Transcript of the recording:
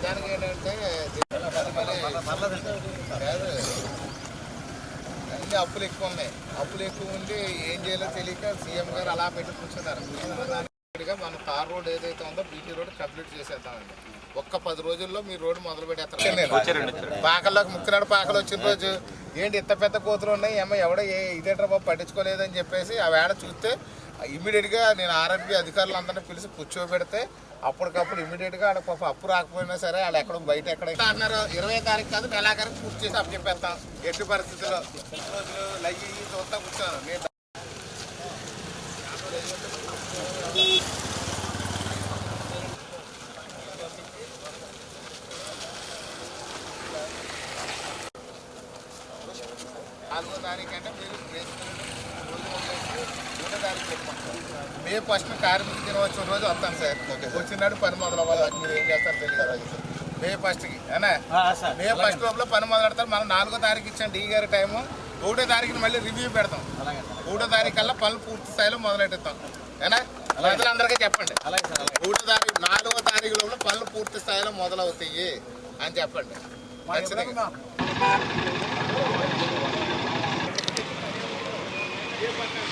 నిజానికి ఏంటంటే. అన్ని అప్పులు ఎక్కువ ఉన్నాయి. అప్పులు ఎక్కువ ఉండి ఏం చేయాలో తెలియక సీఎం గారు అలా పెట్టి కూర్చున్నారు. మన తార్ రోడ్ ఏదైతే ఉందో బీటీ రోడ్ కంప్లీట్ చేసేద్దామండి. ఒక్క పది రోజుల్లో మీ రోడ్డు మొదలు పెట్టేస్తారు. పాకల్లోకి ముక్కినాడు పాకలు వచ్చిన రోజు. ఏంటి ఇంత పెద్ద కూతురు ఉన్నాయి? ఏమో ఎవడో ఏ ఇదేంట్రా బాబు పట్టించుకోలేదని చెప్పేసి ఆ వేళ చూస్తే ఇమీడియట్గా నేను ఆర్ఎంపీ అధికారులందరినీ పిలిచి కూర్చోబెడితే అప్పటికప్పుడు ఇమీడియట్గా ఆడ పాప అప్పు రాకపోయినా సరే వాళ్ళు ఎక్కడో బయట ఎక్కడ అన్నారు ఇరవై తారీఖు కాదు నెలాఖరికి పూర్తి చేసి అప్పచెప్పేస్తాం ఎట్టి పరిస్థితుల్లో రోజులు లయ్యి చూస్తా కూర్చోను. నేను నాలుగో తారీఖు అంటే మీరు మే ఫస్ట్ కార్మిక దినోత్సవం రోజు వస్తాను సార్. వచ్చినాడు పని మొదలు అవ్వాలి అది మీరు ఏం చేస్తారు తెలియదు మే ఫస్ట్కి అనే మే ఫస్ట్ లోపల పని మొదలు పెడతారు. మనం నాలుగో తారీఖు ఇచ్చాం డీ గారి టైము. ఒకటో తారీఖుని మళ్ళీ రివ్యూ పెడతాం. ఒకటో తారీఖు కల్లా పనులు పూర్తి స్థాయిలో మొదలెట్టుతాం ఏనా ప్రజలందరికీ చెప్పండి. ఒకటో తారీఖు నాలుగో తారీఖు లోపల పనులు పూర్తి స్థాయిలో మొదలవుతాయి అని చెప్పండి. ఖచ్చితంగా.